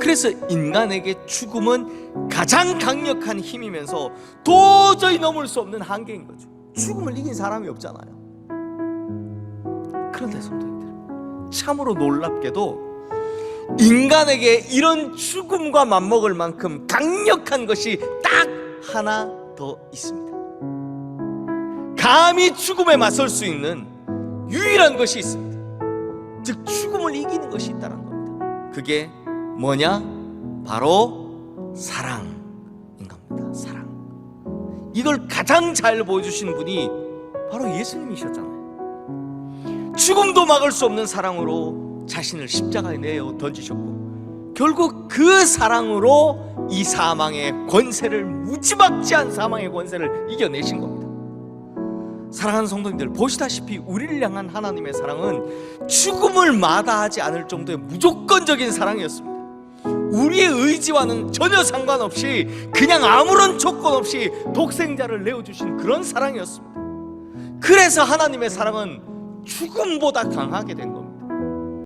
그래서 인간에게 죽음은 가장 강력한 힘이면서 도저히 넘을 수 없는 한계인 거죠. 죽음을 이긴 사람이 없잖아요. 그런데 성도님들, 참으로 놀랍게도 인간에게 이런 죽음과 맞먹을 만큼 강력한 것이 딱 하나 더 있습니다. 감히 죽음에 맞설 수 있는 유일한 것이 있습니다. 즉 죽음을 이기는 것이 있다는 겁니다. 그게 뭐냐? 바로 사랑인 겁니다. 사랑. 이걸 가장 잘 보여주신 분이 바로 예수님이셨잖아요. 죽음도 막을 수 없는 사랑으로 자신을 십자가에 내어 던지셨고 결국 그 사랑으로 이 사망의 권세를 무지막지한 사망의 권세를 이겨내신 겁니다. 사랑하는 성도님들 보시다시피 우리를 향한 하나님의 사랑은 죽음을 마다하지 않을 정도의 무조건적인 사랑이었습니다. 우리의 의지와는 전혀 상관없이 그냥 아무런 조건 없이 독생자를 내어주신 그런 사랑이었습니다. 그래서 하나님의 사랑은 죽음보다 강하게 된 겁니다.